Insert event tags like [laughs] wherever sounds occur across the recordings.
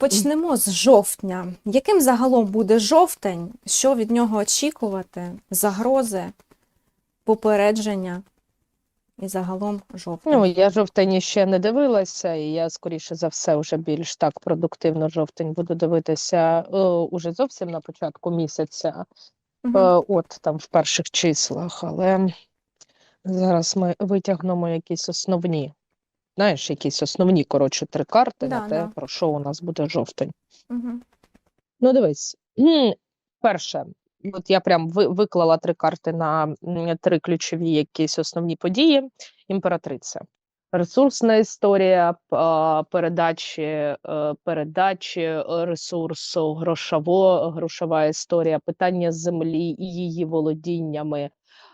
Почнемо з жовтня. Яким загалом буде жовтень? Що від нього очікувати? Загрози, попередження і загалом жовтень. Ну, я жовтень ще не дивилася, і я, скоріше за все, вже більш так продуктивно жовтень буду дивитися е, уже зовсім на початку місяця, Мгм. е, от там в перших числах. Але зараз ми витягнемо якісь основні, знаєш, якісь основні, коротше, три карти Да, на те, да. про що у нас буде жовтень. Мгм. Ну, дивись, перше, от я прям виклала три карти на три ключові якісь основні події. Імператриця. Ресурсна історія передачі, е, передачі ресурсу, грошово, грошова історія, питання землі і її володіннями,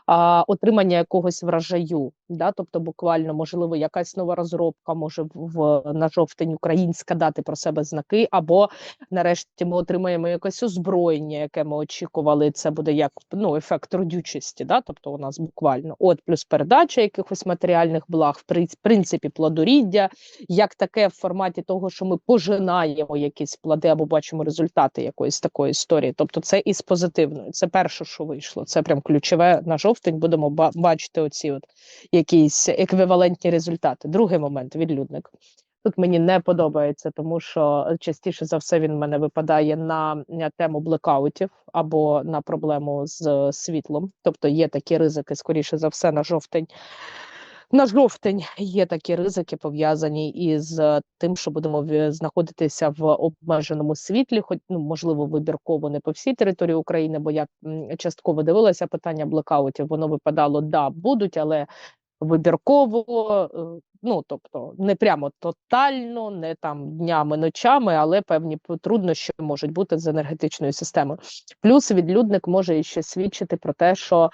а, отримання якогось врожаю. Да? Тобто, буквально, можливо, якась нова розробка може в, на жовтень українська дати про себе знаки, або нарешті ми отримаємо якесь озброєння, яке ми очікували. Це буде як ну, ефект родючості, да? тобто у нас буквально от плюс передача якихось матеріальних благ, в при- принципі, плодоріддя, як таке в форматі того, що ми пожинаємо якісь плоди або бачимо результати якоїсь такої історії. Тобто, це із позитивної. Це перше, що вийшло. Це прям ключове на жовтень. Будемо ба- бачити оці от якісь еквівалентні результати. Другий момент відлюдник. Тут мені не подобається, тому що частіше за все він в мене випадає на на тему блекаутів або на проблему з е, світлом. Тобто є такі ризики, скоріше за все, на жовтень. На жовтень є такі ризики пов'язані із е, тим, що будемо знаходитися в обмеженому світлі, хоч ну можливо вибірково не по всій території України, бо я частково дивилася питання блекаутів. Воно випадало, да, будуть, але вибірково, е, ну тобто не прямо тотально, не там днями, ночами, але певні труднощі можуть бути з енергетичною системою. Плюс відлюдник може ще свідчити про те, що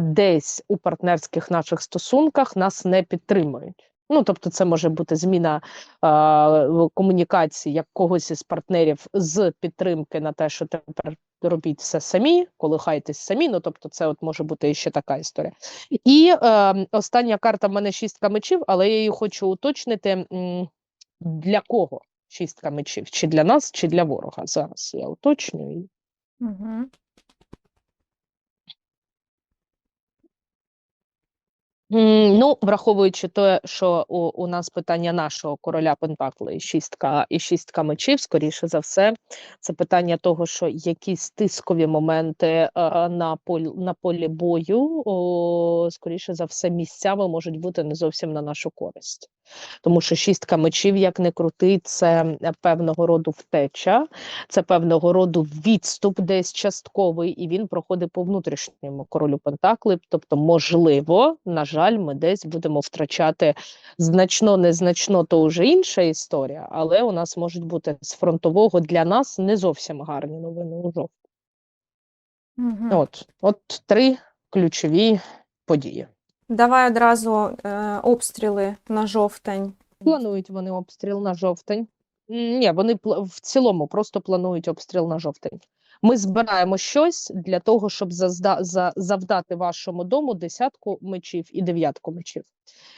десь у партнерських наших стосунках нас не підтримують. Ну, тобто, це може бути зміна в комунікації як когось із партнерів з підтримки на те, що тепер робіть все самі, колихайтесь самі. Ну, тобто, це от може бути ще така історія. І е, остання карта в мене шістка мечів, але я її хочу уточнити для кого шістка мечів? Чи для нас, чи для ворога? Зараз я уточнюю. Мгм. Ну, враховуючи те, що у, у нас питання нашого короля Пентакли шістка і шістка мечів, скоріше за все, це питання того, що якісь тискові моменти е, на полі на полі бою, о, скоріше за все, місцями можуть бути не зовсім на нашу користь. Тому що шістка мечів, як не крути, це певного роду втеча, це певного роду відступ десь частковий, і він проходить по внутрішньому королю Пентакли. Тобто, можливо, на жаль, ми десь будемо втрачати значно, незначно, то вже інша історія, але у нас можуть бути з фронтового для нас не зовсім гарні новини у жовтні. Мгм. От, от три ключові події. Давай одразу е, обстріли на жовтень. Планують вони обстріл на жовтень. Ні, вони в цілому просто планують обстріл на жовтень. Ми збираємо щось для того, щоб зазда, за, завдати вашому дому десятку мечів і дев'ятку мечів.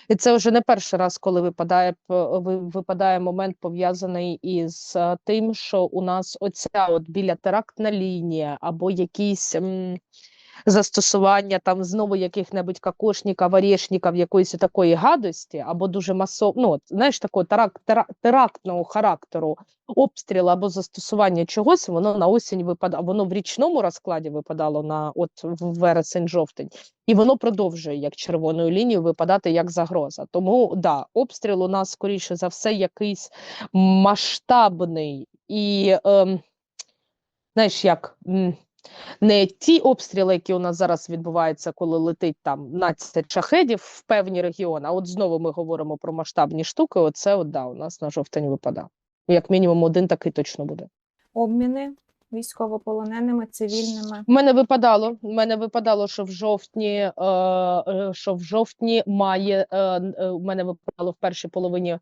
І це вже не перший раз, коли випадає, випадає момент пов'язаний із е, тим, що у нас оця от біля терактна лінія або якісь. Застосування там знову яких-небудь кокошників, орешників, якоїсь такої гадості, або дуже масово, ну, знаєш, такого терак, тера- терактного характеру обстрілу або застосування чогось, воно на осінь випадало, воно в річному розкладі випадало на от вересень-жовтень, і воно продовжує як червоною лінією випадати як загроза. Тому да, обстріл у нас скоріше за все якийсь масштабний і. Ем, Знаєш, як не ті обстріли, які у нас зараз відбуваються, коли летить там 12 шахедів в певні регіони. А от знову ми говоримо про масштабні штуки. Оце от, да, у нас на жовтень випадає. Як мінімум один такий точно буде. Обміни військовополоненими, цивільними. У мене випадало. У мене випадало, що в жовтні, е, е, що в жовтні має е, е, у мене випадало в першій половині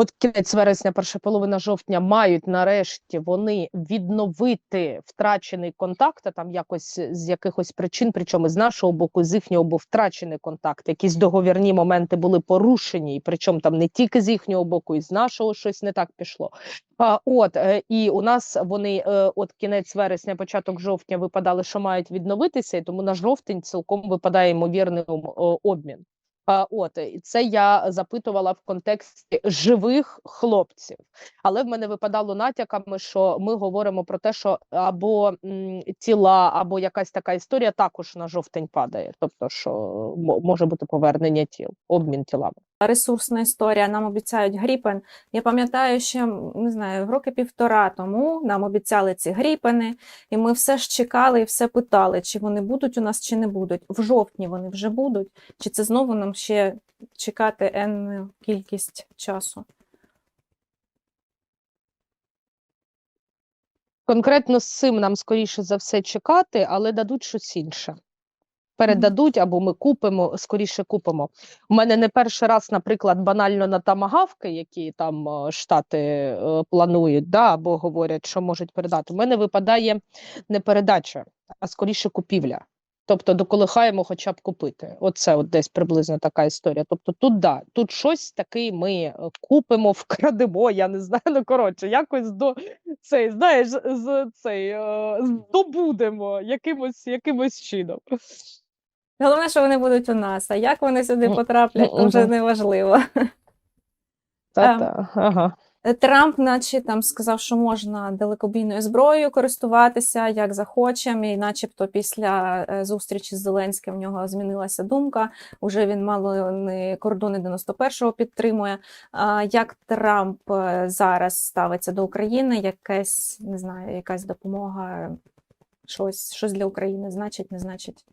От кінець вересня, перша половина жовтня мають нарешті вони відновити втрачений контакт, а там якось з якихось причин, причому з нашого боку, з їхнього був втрачений контакт. Якісь договірні моменти були порушені, і причому там не тільки з їхнього боку, і з нашого щось не так пішло. А, от е, і у нас вони е, от кінець вересня, початок жовтня випадали, що мають відновитися, і тому на жовтень цілком випадає ймовірний обмін. От і це я запитувала в контексті живих хлопців, але в мене випадало натяками, що ми говоримо про те, що або тіла, або якась така історія також на жовтень падає. Тобто, що мо- може бути повернення тіл, обмін тілами. Ресурсна історія. Нам обіцяють гріпен. Я пам'ятаю, ще не знаю, роки півтора тому нам обіцяли ці гріпени, і ми все ж чекали і все питали, чи вони будуть у нас, чи не будуть. В жовтні вони вже будуть, чи це знову нам ще чекати енну кількість часу. Конкретно з цим нам скоріше за все чекати, але дадуть щось інше. Передадуть або ми купимо, скоріше купимо. У мене не перший раз, наприклад, банально на тамагавки, які там е, штати е, планують, да, або говорять, що можуть передати. У мене випадає не передача, а скоріше купівля. Тобто доколихаємо хоча б купити. Оце от десь приблизно така історія. Тобто тут да, тут щось таке ми е, купимо, [laughs] вкрадемо, я не знаю. Ну коротше, якось до цей, знаєш, з цей здобудемо якимось, якимось чином. Головне, що вони будуть у нас, а як вони сюди потраплять, то вже неважливо. Та-та, ага. Трамп, наче там сказав, що можна далекобійною зброєю користуватися як захочемо, і начебто після е, зустрічі з Зеленським в нього змінилася думка. Уже він мало не кордони 91-го підтримує. Як Трамп е, зараз ставиться до України? Якась не знаю, якась допомога, щось, щось для України значить, не значить.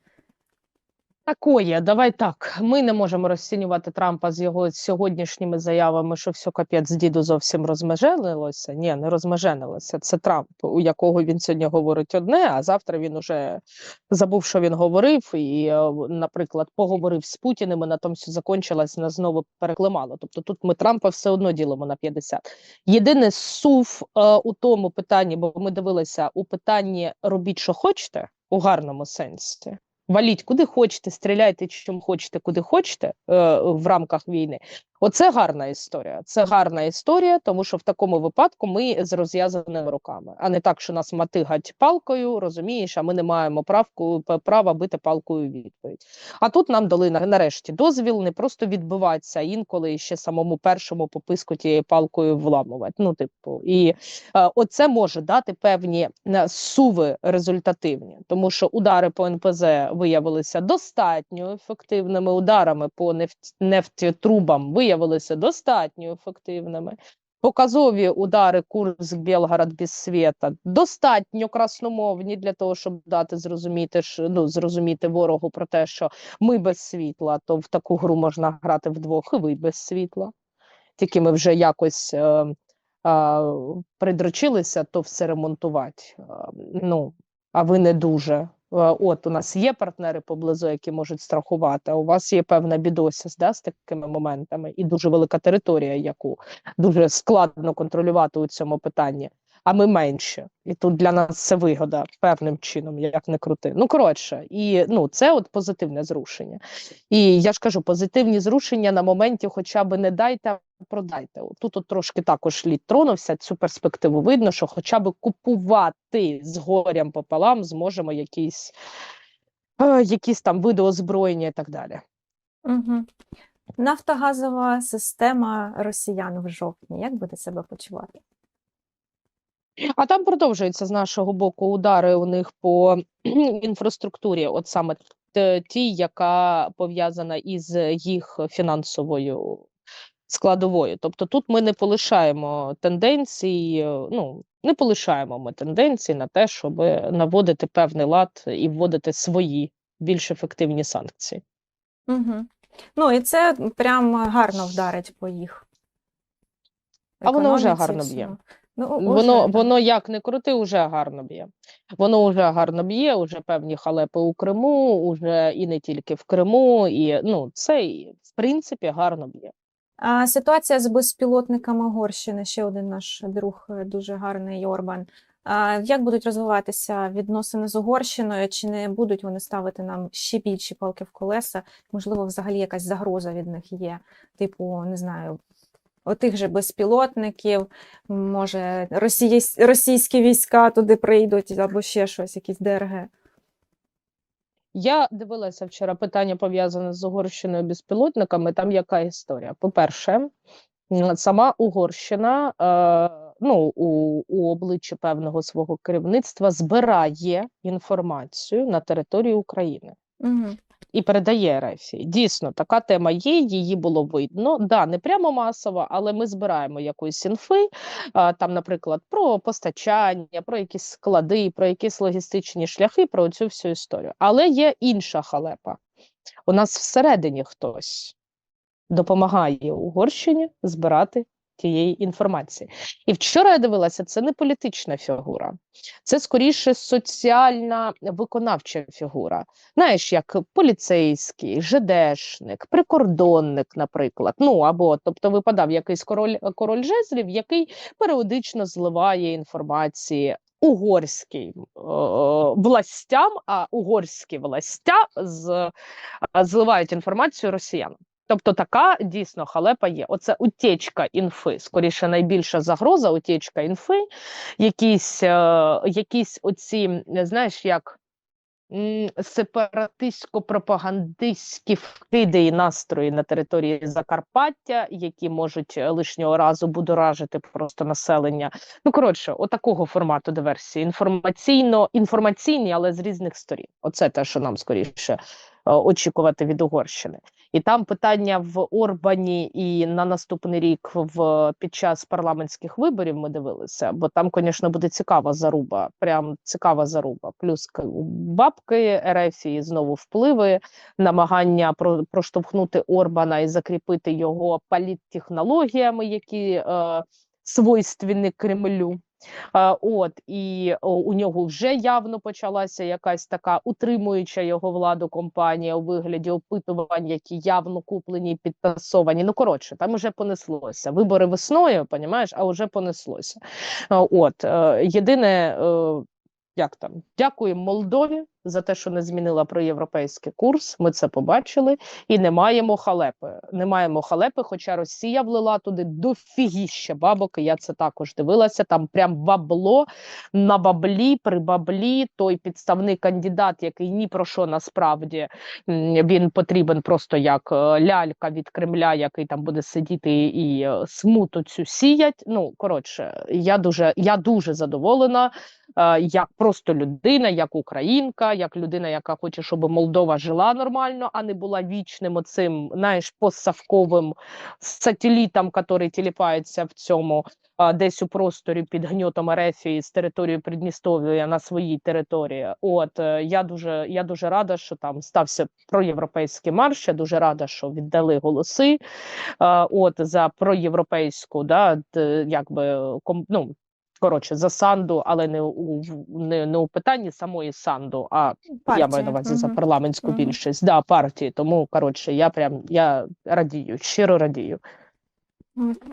Такое, давай так. Ми не можемо розцінювати Трампа з його сьогоднішніми заявами, що все капець діду зовсім розмеженилося. Ні, не розмеженилося. Це Трамп, у якого він сьогодні говорить одне, а завтра він уже забув, що він говорив, і, е, наприклад, поговорив з Путіним, і на тому все закончилось, нас знову переклимало. Тобто тут ми Трампа все одно ділимо на 50. Єдине сув е, у тому питанні, бо ми дивилися у питанні робіть, що хочете, у гарному сенсі. Валіть куди хочете, стріляйте чим хочете, куди хочете е, в рамках війни. Оце гарна історія. Це гарна історія, тому що в такому випадку ми з розв'язаними руками, а не так, що нас матигать палкою, розумієш, а ми не маємо правку, права бити палкою відповідь. А тут нам дали нарешті дозвіл не просто відбиватися, а інколи ще самому першому пописку тією палкою вламувати. Ну, типу, і е, оце може дати певні е, суви результативні, тому що удари по НПЗ виявилися достатньо ефективними. Ударами по нефть, нефтетрубам виявилися достатньо ефективними. Показові удари Курск, Белгород без світа достатньо красномовні для того, щоб дати зрозуміти, ну, зрозуміти ворогу про те, що ми без світла, то в таку гру можна грати вдвох, і ви без світла. Тільки ми вже якось е, а, придрочилися, то все ремонтувати. А, ну, а ви не дуже. Е, От у нас є партнери поблизу, які можуть страхувати. У вас є певна бідосість да, з такими моментами, і дуже велика територія, яку дуже складно контролювати у цьому питанні. А ми менше, і тут для нас це вигода певним чином, як не крути. Ну коротше, і ну це от позитивне зрушення. І я ж кажу, позитивні зрушення на моменті, хоча б не дайте, продайте. Тут от трошки також лід тронувся. Цю перспективу видно, що хоча б купувати з горям пополам зможемо якісь, е, якісь там види озброєння і так далі. Угу. Нафтогазова система росіян в жовтні. Як буде себе почувати? А там продовжуються з нашого боку удари у них по [clears throat] інфраструктурі, от саме ті, яка пов'язана із їх фінансовою складовою. Тобто тут ми не полишаємо тенденцій, е, ну не полишаємо ми тенденцій на те, щоб наводити певний лад і вводити свої більш ефективні санкції. Угу. Ну і це прям гарно вдарить по їх. А воно вже гарно б'є. Ну, Воно, уже, воно як не крути, уже гарно б'є. Воно вже гарно б'є, уже певні халепи у Криму, уже і не тільки в Криму, і ну це в принципі гарно б'є. Ситуація з безпілотниками Угорщини, ще один наш друг е, дуже гарний Орбан. Як будуть розвиватися відносини з Угорщиною? Чи не будуть вони ставити нам ще більші палки в колеса? Можливо, взагалі якась загроза від них є, типу, не знаю, отих же безпілотників, може, російсь- російські війська туди прийдуть, або ще щось, якісь ДРГ. Я дивилася вчора питання пов'язане з Угорщиною безпілотниками. Там яка історія? По-перше, сама Угорщина е, ну, у, у обличчі певного свого керівництва збирає інформацію на території України. Угу. І передає РФ. Дійсно, така тема є, її було видно. Да, не прямо масово, але ми збираємо якоїсь інфи, там, наприклад, про постачання, про якісь склади, про якісь логістичні шляхи, про цю всю історію. Але є інша халепа. У нас всередині хтось допомагає Угорщині збирати тієї інформації. І вчора я дивилася, це не політична фігура, це скоріше соціальна виконавча фігура. Знаєш, як поліцейський, ЖДшник, прикордонник, наприклад. Ну або тобто випадав якийсь король король жезлів, який періодично зливає інформації. Угорським е, властям, а угорські властя з, зливають інформацію росіянам. Тобто така дійсно халепа є. Оце утечка інфи. Скоріше найбільша загроза, утечка інфи, якісь, е, якісь оці, знаєш, як сепаратистсько-пропагандистські вкиди і настрої на території Закарпаття, які можуть е, лишнього разу будоражити просто населення. Ну коротше, отакого формату диверсії. Інформаційно, інформаційні, але з різних сторін. Оце те, що нам скоріше е, очікувати від Угорщини. І там питання в Орбані і на наступний рік в під час парламентських виборів ми дивилися, бо там, звісно, буде цікава заруба. Прям цікава заруба. Плюс бабки РФ і знову впливи, намагання про, проштовхнути Орбана і закріпити його політтехнологіями, які е, свойственні Кремлю. От і у нього вже явно почалася якась така утримуюча його владу компанія у вигляді опитувань, які явно куплені підтасовані. Ну коротше, там уже понеслося. Вибори весною, понімаєш, а вже понеслося. От е, єдине, е, як там, дякуємо Молдові за те, що не змінила проєвропейський курс. Ми це побачили, і не маємо халепи. Не маємо халепи, хоча Росія влила туди дофігіща бабок. Я це також дивилася. Там прям бабло на баблі, при баблі. Той підставний кандидат, який ні про що насправді він потрібен просто як е, лялька від Кремля, який там буде сидіти і е, смуту цю сіять. Ну коротше, я дуже, я дуже задоволена. е, Як просто людина, як українка, як людина, яка хоче, щоб Молдова жила нормально, а не була вічним оцим, знаєш, постсавковим сателітом, який тіліпається в цьому а, десь у просторі під гньотом Ерефії з території Придністров'я на своїй території. От е, я дуже я дуже рада, що там стався проєвропейський марш. Я дуже рада, що віддали голоси. а, От за проєвропейську, да, якби ну, коротше, за Санду, але не у не, не у питанні самої Санду, а я маю на увазі за парламентську Мгм. більшість да, партії. Тому коротше, я прям я радію, щиро радію.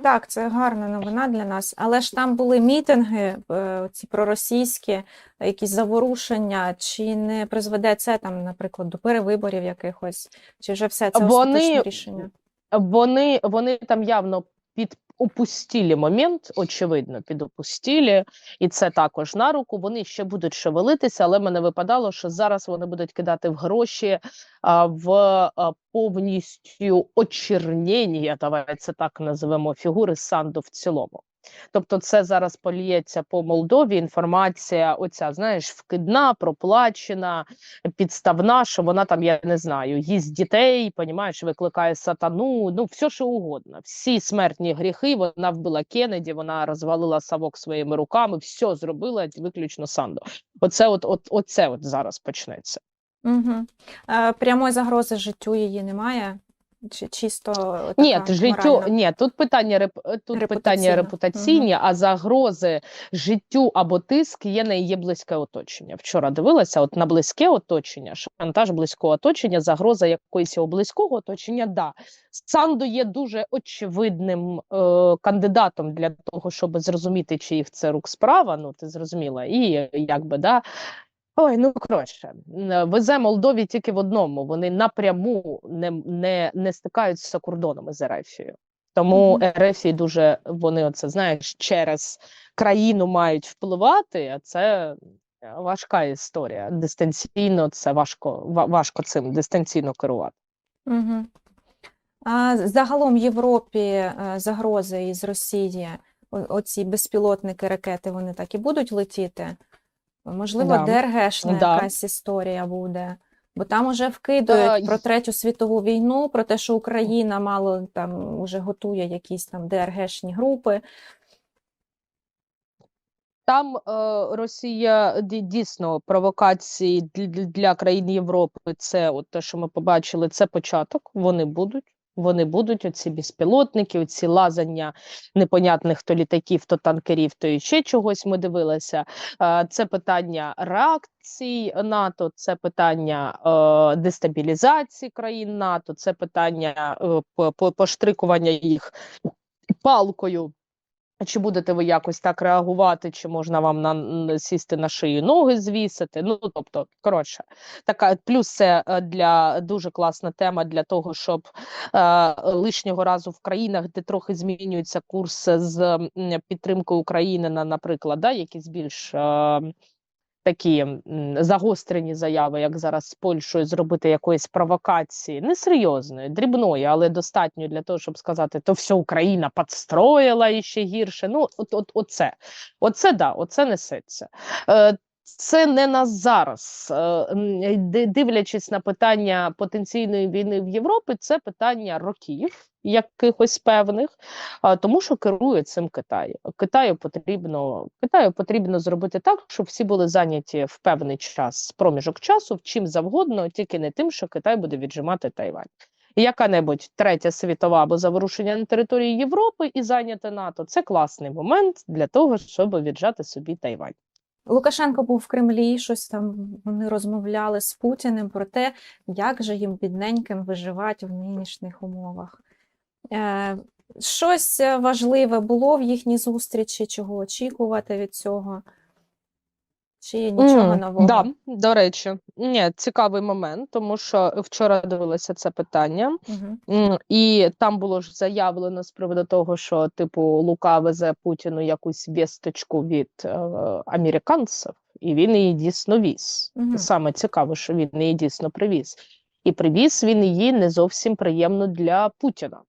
Так, це гарна новина для нас, але ж там були мітинги, е, ці проросійські, якісь заворушення, чи не призведе це там, наприклад, до перевиборів якихось, чи вже все це Вони- рішення? Вони, вони там явно під опустілі момент, очевидно, під опустілі, і це також на руку. Вони ще будуть шевелитися, але мене випадало, що зараз вони будуть кидати в гроші а, в а, повністю очернення, давай це так називемо, фігури Санду в цілому. Тобто, це зараз поліється по Молдові. Інформація, оця знаєш, вкидна, проплачена, підставна, що вона там, я не знаю, їсть дітей, понімаєш, викликає сатану, ну все що угодно. Всі смертні гріхи. Вона вбила Кеннеді, вона розвалила савок своїми руками, все зробила виключно Санду. Оце, от, от, оце от зараз почнеться. Угу. Прямої загрози життю її немає. Чи чисто Ні, життю, ні, тут питання реп, е, тут питання репутаційні, а загрози життю або тиск є на її близьке оточення. Вчора дивилася, от на близьке оточення, шантаж близького оточення, загроза якоїсь його близького оточення. Да, Сандо є дуже очевидним е, кандидатом для того, щоб зрозуміти, чи їх це рук справа. Ну ти зрозуміла, і якби да. Ой, ну коротше, везе Молдові тільки в одному. Вони напряму не, не, не стикаються кордонами з Ерефією. Тому Мгм. Ерефії дуже вони оце знаєш через країну мають впливати, а це е, важка історія. Дистанційно це важко, важко цим дистанційно керувати. Угу. А загалом в Європі е, загрози із Росії, оці безпілотники, ракети, вони так і будуть летіти? Можливо, Да. ДРГшна Да. якась історія буде. Бо там уже вкидують Е, про Третю світову війну, про те, що Україна мало там уже готує якісь там ДРГшні групи. Там е, Росія дійсно провокації для, для країн Європи. Це от те, що ми побачили, це початок. Вони будуть. Вони будуть оці безпілотники, оці лазання непонятних то літаків, то танкерів, то і ще чогось. Ми дивилися. Це питання реакцій НАТО, це питання е, дестабілізації країн НАТО, це питання е, по- по- поштрикування їх палкою. Чи будете ви якось так реагувати, чи можна вам на сісти на шию ноги звісити? Ну тобто, коротше, така плюс це е, для дуже класна тема для того, щоб е, лишнього разу в країнах, де трохи змінюється курс з підтримки України на, наприклад, да, якісь більш е, такі загострені заяви, як зараз з Польщею, зробити якоїсь провокації, несерйозної, дрібної, але достатньо для того, щоб сказати, то все Україна підстроїла і ще гірше. Ну, от, от, оце, оце да, оце несеться. Це не на зараз. Е, Дивлячись на питання потенційної війни в Європі, це питання років якихось певних, тому що керує цим Китай. Китаю потрібно Китаю потрібно зробити так, щоб всі були зайняті в певний час, проміжок часу, чим завгодно, тільки не тим, що Китай буде віджимати Тайвань. Яка-небудь третя світова або заворушення на території Європи і зайняти НАТО це класний момент для того, щоб віджати собі Тайвань. Лукашенко був в Кремлі, щось там вони розмовляли з Путіним про те, як же їм бідненьким виживати в нинішніх умовах. Е, щось важливе було в їхній зустрічі, чого очікувати від цього? Чи нічого нового? Да, до речі, ні, цікавий момент, тому що вчора дивилася це питання. Угу. І там було ж заявлено з приводу того, що типу Лука везе Путіну якусь вісточку від е, американців, і він її дійсно віз. Мгм. Саме цікаво, що він її дійсно привіз. І привіз він її не зовсім приємно для Путіна.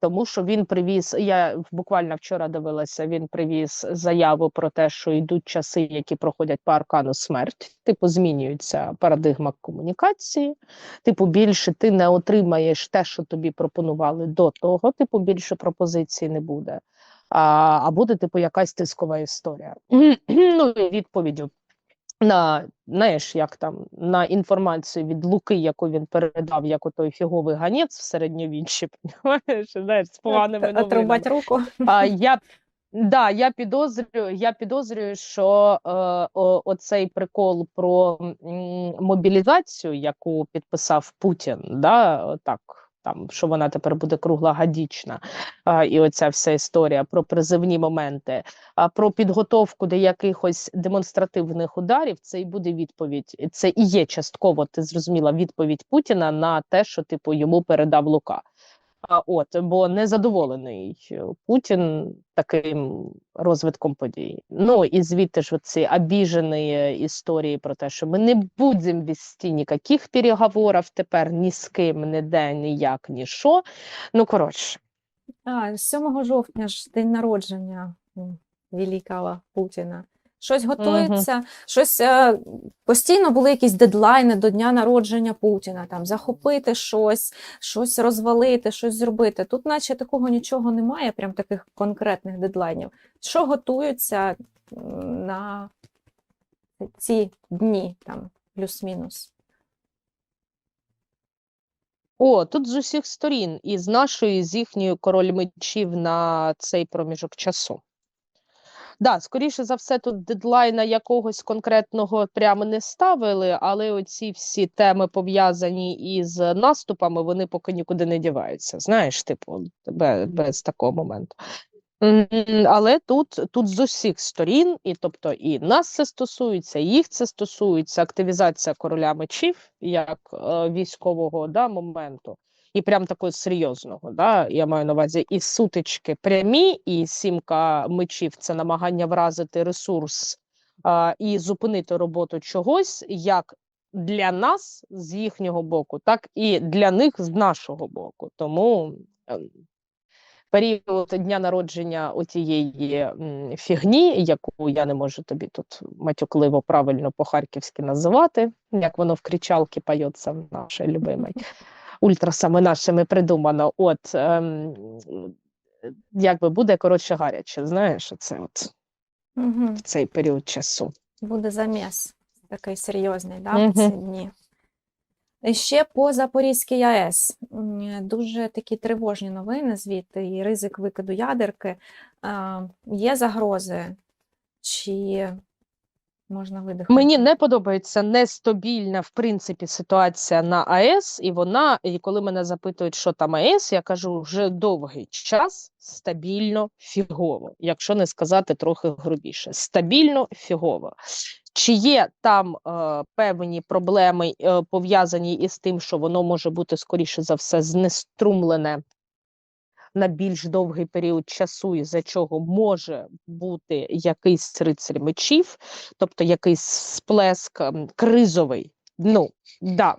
Тому що він привіз, я буквально вчора дивилася, він привіз заяву про те, що йдуть часи, які проходять по аркану смерть. Типу, змінюється парадигма комунікації. Типу, більше ти не отримаєш те, що тобі пропонували до того. Типу, більше пропозицій не буде. А, а буде, типу, якась тискова історія. [clears throat] ну і відповіддю на знаєш, як там на інформацію від Луки, яку він передав, як отой фіговий ганець в середньовіччі, понімаєш, знаєш, з поганими новинами. Отрубать руку. А, [laughs] я, да, я підозрюю, я підозрюю, що е, о, оцей прикол про м, мобілізацію, яку підписав Путін, да, так, там, що вона тепер буде круглогодічна, а, і оця вся історія про призивні моменти, а про підготовку до якихось демонстративних ударів, це і буде відповідь. Це і є частково, ти зрозуміла, відповідь Путіна на те, що типу йому передав Лука. От бо незадоволений е, Путін таким розвитком подій. Ну і звідти ж ці обіжені історії про те, що ми не будемо вести ніяких переговорів тепер ні з ким, ні де, ніяк, ні що. Ну коротше, А, 7 жовтня ж день народження великого Путіна. Щось готується, щось е, постійно були якісь дедлайни до дня народження Путіна, там захопити щось, щось розвалити, щось зробити. Тут, наче такого нічого немає, прям таких конкретних дедлайнів. Що готується на ці дні, там, плюс-мінус? О, тут з усіх сторін, і з нашої, і з їхньої король мечів на цей проміжок часу. Да, скоріше за все, тут дедлайна якогось конкретного прямо не ставили, але оці всі теми пов'язані із наступами, вони поки нікуди не діваються. Знаєш, типу, без, без такого моменту. Але тут, тут з усіх сторін, і тобто і нас це стосується, і їх це стосується, активізація короля мечів як е, військового да, моменту, і прям такого серйозного. Да, я маю на увазі і сутички прямі, і сімка мечів це намагання вразити ресурс а, і зупинити роботу чогось, як для нас з їхнього боку, так і для них з нашого боку. Тому ем, період дня народження отієї фігні, яку я не можу тобі тут матюкливо правильно по-харківськи називати, як воно в кричалці поється наше любиме, [laughs] ультрасами нашими придумано. От ем, якби буде коротше гаряче, знаєш, оце от Угу. в цей період часу. Буде заміс такий серйозний, да, Мгм. в ці дні. Ще по Запорізькій АЕС дуже такі тривожні новини звідти і ризик викиду ядерки. А, Є загрози, чи можна видихнути? Мені не подобається нестабільна, в принципі, ситуація на АЕС, і вона, і коли мене запитують, що там АЕС, я кажу, вже довгий час стабільно фігово, якщо не сказати трохи грубіше. Стабільно фігово. Чи є там е, певні проблеми е, пов'язані із тим, що воно може бути скоріше за все знеструмлене на більш довгий період часу, із-за чого може бути якийсь рицарь мечів, тобто якийсь сплеск ем, кризовий. Ну, да,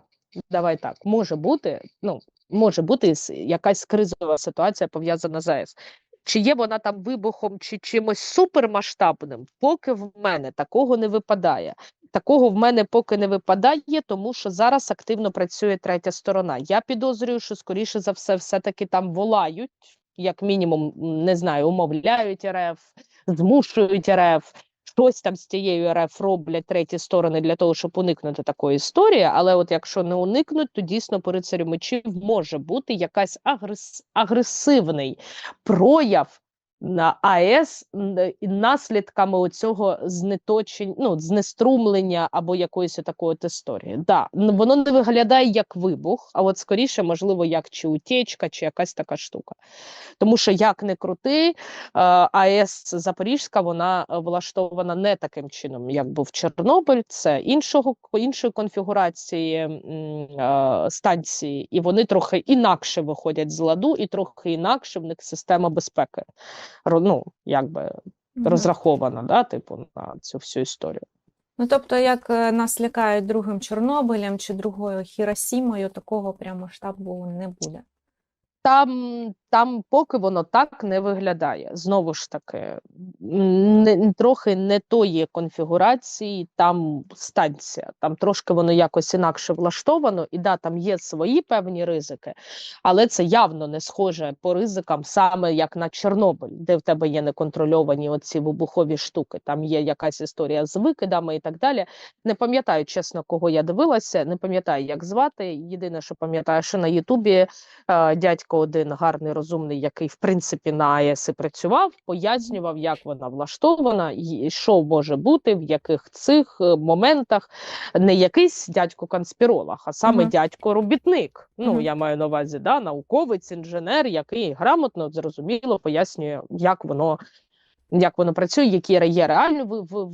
давай так, може бути, ну, може бути якась кризова ситуація пов'язана з АЕС. Чи є вона там вибухом чи чимось супермасштабним, поки в мене такого не випадає. Такого в мене поки не випадає, тому що зараз активно працює третя сторона. Я підозрюю, що скоріше за все, все-таки там волають, як мінімум, не знаю, умовляють РФ, змушують РФ. Щось там з тією РФ роблять треті сторони для того, щоб уникнути такої історії. Але от якщо не уникнуть, то дійсно по рицарю мечів може бути якась агрес... агресивний прояв АЕС наслідками оцього знеточень, ну, знеструмлення або якоїсь такої от історії. Да, воно не виглядає як вибух, а от скоріше, можливо, як чи утечка, чи якась така штука. Тому що як не крути, е, АЕС Запорізька вона е, влаштована не таким чином, як був Чорнобиль. Це іншого іншої конфігурації е, станції, і вони трохи інакше виходять з ладу, і трохи інакше в них система безпеки. Ну, якби розраховано розрахована, да, типу, на цю всю історію. Ну, тобто, як е, нас лякають другим Чорнобилем чи другою Хіросімою, такого прям масштабу не буде. Там, там поки воно так не виглядає. Знову ж таки, не, трохи не тої конфігурації, там станція, там трошки воно якось інакше влаштовано, і да, там є свої певні ризики, але це явно не схоже по ризикам, саме як на Чорнобиль, де в тебе є неконтрольовані оці вибухові штуки. Там є якась історія з викидами і так далі. Не пам'ятаю, чесно, кого я дивилася, не пам'ятаю, як звати. Єдине, що пам'ятаю, що на Ютубі е, дядько один гарний, розумний, який в принципі на АЕС і працював, пояснював, як вона влаштована, і що може бути, в яких цих е, моментах не якийсь дядько конспіролог, а саме Мгм. дядько робітник. Ну Мгм. я маю на увазі, да, науковець, інженер, який грамотно зрозуміло пояснює, як воно. Як воно працює, які є реальні в, в,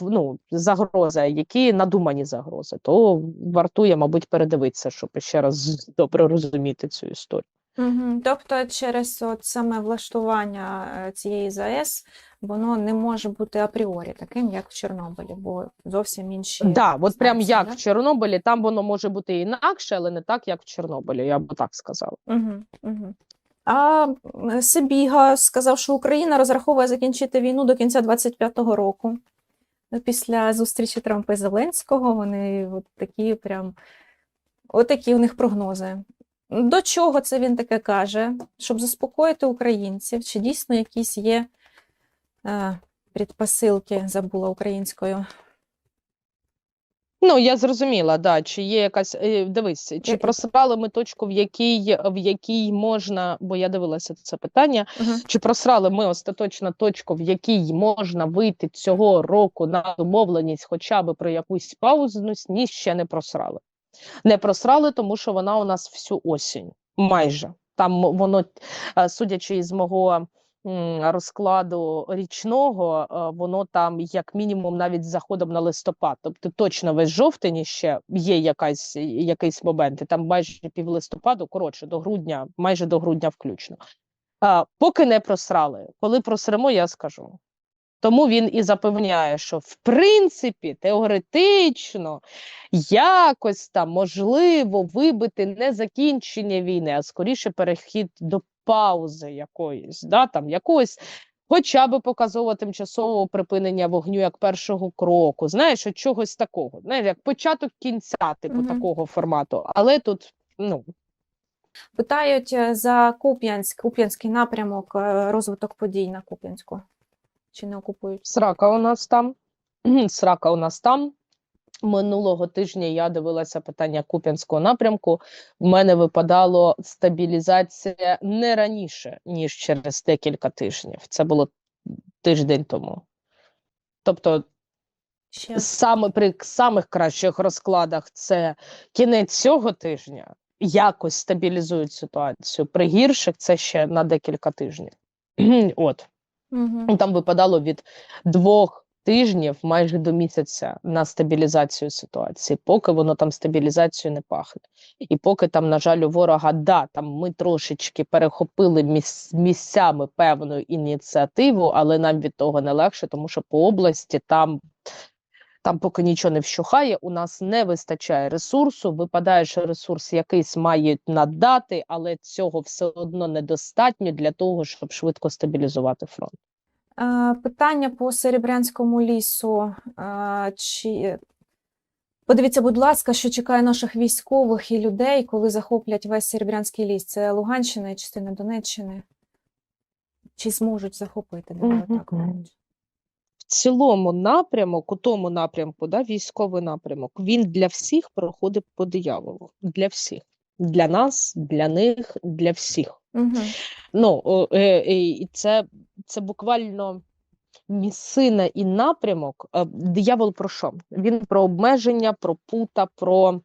в- ну, загрози, які надумані загрози, то вартує, мабуть, передивитися, щоб ще раз добре розуміти цю історію. Угу. Тобто через от саме влаштування е, цієї ЗАЕС воно не може бути апріорі таким, як в Чорнобилі, бо зовсім інші Да, от прям як да? в Чорнобилі, там воно може бути інакше, але не так, як в Чорнобилі, я б так сказала. Угу, угу. А Сибіга сказав, що Україна розраховує закінчити війну до кінця 25-го року. Після зустрічі Трампа і Зеленського вони от такі прям отакі у них прогнози. До чого це він таке каже? Щоб заспокоїти українців, чи дійсно якісь є е, предпосилки, забула українською. Ну, я зрозуміла, да. Чи є якась. е, Дивись, чи Я- просрали ми точку, в якій, в якій можна, бо я дивилася це питання, Мгм. чи просрали ми остаточно точку, в якій можна вийти цього року на домовленість хоча б про якусь паузність? Ні, ще не просрали. Не просрали, тому що вона у нас всю осінь, майже. Там воно, е, судячи із мого розкладу річного, е, воно там як мінімум навіть з заходом на листопад. Тобто точно весь жовтень ще є якась, якийсь момент, і там майже пів листопаду, коротше, до грудня, майже до грудня включно. Поки не просрали. Коли просремо, я скажу. Тому він і запевняє, що в принципі, теоретично, якось там можливо вибити не закінчення війни, а скоріше перехід до паузи якоїсь, да, там якогось. Хоча б показово тимчасового припинення вогню як першого кроку, знаєш, от чогось такого, знаєш, як початок кінця, типу Мгм. такого формату. Але тут, ну, Питають е, за Куп'янськ, Куп'янський напрямок, е, розвиток подій на Куп'янську. Чи не окупують? Срака у нас там. Срака у нас там. Минулого тижня я дивилася питання Куп'янського напрямку. В мене випадало стабілізація не раніше, ніж через декілька тижнів. Це було тиждень тому. Тобто, Ще саме при самих кращих розкладах це кінець цього тижня, якось стабілізують ситуацію. При гірших це ще на декілька тижнів. От. Мгм. І Там випадало від двох тижнів майже до місяця на стабілізацію ситуації, поки воно там стабілізацію не пахне. І поки там, на жаль, у ворога, да, там ми трошечки перехопили міс- місцями певну ініціативу, але нам від того не легше, тому що по області там. Там поки нічого не вщухає, у нас не вистачає ресурсу. Випадає, що ресурс якийсь мають надати, але цього все одно недостатньо для того, щоб швидко стабілізувати фронт. Питання по Серебрянському лісу. Чи... Подивіться, будь ласка, що чекає наших військових і людей, коли захоплять весь Серебрянський ліс. Це Луганщина і частина Донеччини. Чи зможуть захопити? Давай так, цілому напрямок, у тому напрямку, да, військовий напрямок, він для всіх проходить по дияволу. Для всіх. Для нас, для них, для всіх. Мгм. Ну, е, е, і це, це буквально місцина і напрямок. Е, Диявол про що? Він про обмеження, про пута, про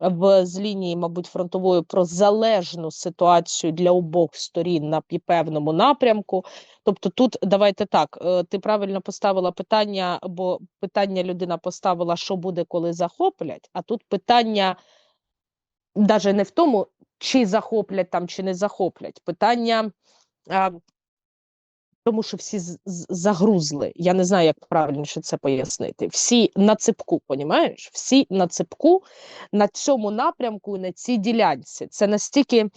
в з лінії, мабуть, фронтової про залежну ситуацію для обох сторін на певному напрямку. Тобто, тут давайте так. е, Ти правильно поставила питання, бо питання людина поставила, що буде, коли захоплять. А тут питання навіть не в тому, чи захоплять там, чи не захоплять. Питання. Тому що всі загрузли. Я не знаю, як правильніше це пояснити. Всі на цепку, понімаєш? Всі на цепку на цьому напрямку, і на цій ділянці. Це настільки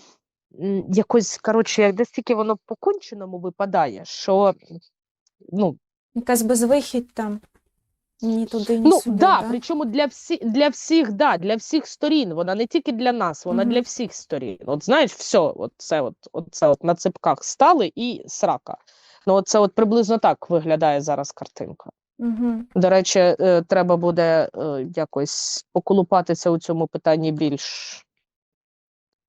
якось, коротше, як настільки воно по конченому випадає, що ну, Якась безвихідь там. Ні туди, ні ну сюди. да, да? причому для всі, для всіх, да, для всіх сторін. Вона не тільки для нас, вона Мгм. для всіх сторін. От знаєш, все, от це от, от це от на цепках стали і срака. Ну, це от приблизно так виглядає зараз картинка. Угу. До речі, е, треба буде е, якось поколупатися у цьому питанні більш